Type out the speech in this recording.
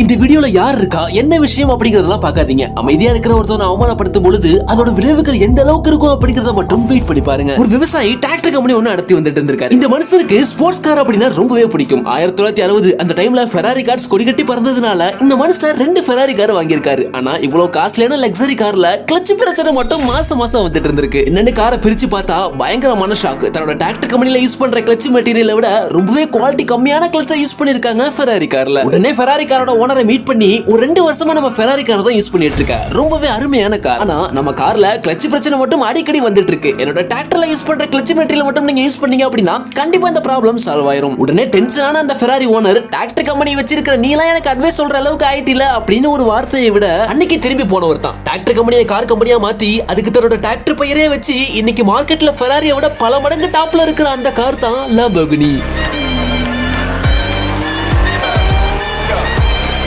இந்த வீடியோல யார் இருக்கா? என்ன விஷயம் அப்படிங்கறதெல்லாம் பார்க்காதீங்க. அமைதியா இருக்கிற ஒருத்தவனை அவமானப்படுத்தும் பொழுது அதோட விளைவுகள் எந்த அளவுக்கு இருக்கும் அப்படிங்கறத மட்டும் வெயிட் பண்ணி பாருங்க. ஒரு விவசாயி டிராக்டர் கம்பெனி ஒண்ணு நடத்தி வந்துட்டு இருந்திருக்காரு. இந்த மனுஷனுக்கு ஸ்போர்ட்ஸ் கார் அப்படின்னா ரொம்பவே பிடிக்கும். ஆயிரத்தி தொள்ளாயிரத்தி அறுபது அந்த டைம்ல ஃபெராரி கார்ஸ் கொடி கட்டி பறந்ததுனால இந்த மனுஷன் ரெண்டு ஃபெராரி கார் வாங்கியிருக்காரு. ஆனா இவ்வளவு காஸ்ட்லியான லக்ஸரி கார்ல கிளச் பிரச்சனை மட்டும் மாசம் மாசம் வந்துட்டு இருந்திருக்கு. என்னென்ன காரை பிரிச்சு பார்த்தா பயங்கரமான ஷாக் தன்னோட டிராக்டர் கம்பெனில யூஸ் பண்ற கிளச் மெட்டீரியலை விட ரொம்பவே குவாலிட்டி கம்மியான கிளட்சை யூஸ் பண்ணிருக்காங்க ஃபெராரி கார்ல உடனே ஃபெராரி காரோட ஓனரை மீட் பண்ணி ஒரு ரெண்டு வருஷமா நம்ம ஃபெராரி கார் தான் யூஸ் பண்ணிட்டு இருக்கேன் ரொம்பவே அருமையான கார் ஆனா நம்ம கார்ல கிளச் பிரச்சனை மட்டும் அடிக்கடி வந்துட்டு இருக்கு. என்னோட டிராக்டர்ல யூஸ் பண்ற கிளச் மெட்டீரியல் மட்டும் நீங்க யூஸ் பண்ணீங்க அப்படின்னா கண்டிப்பா இந்த ப்ராப்ளம் சால்வ் ஆயிரும். உடனே டென்ஷனான அந்த ஃபெராரி ஓனர் டிராக்டர் கம்பெனி வச்சிருக்கிற நீலாம் எனக்கு அட்வைஸ் சொல்ற அளவுக்கு ஆயிட்டில? அப்படின்னு ஒரு வார்த்தையை விட அன்னைக்கு திரும்பி போனவர் தான். டிராக்டர் கம்பெனியை கார் கம்பெனியா மாத்தி அதுக்கு தன்னோட டிராக்டர் பெயரே வச்சு இன்னைக்கு மார்க்கெட்ல ஃபெராரியை விட பல மடங்கு டாப்ல இருக்கிற அந்த கார் தான் லாம்போகினி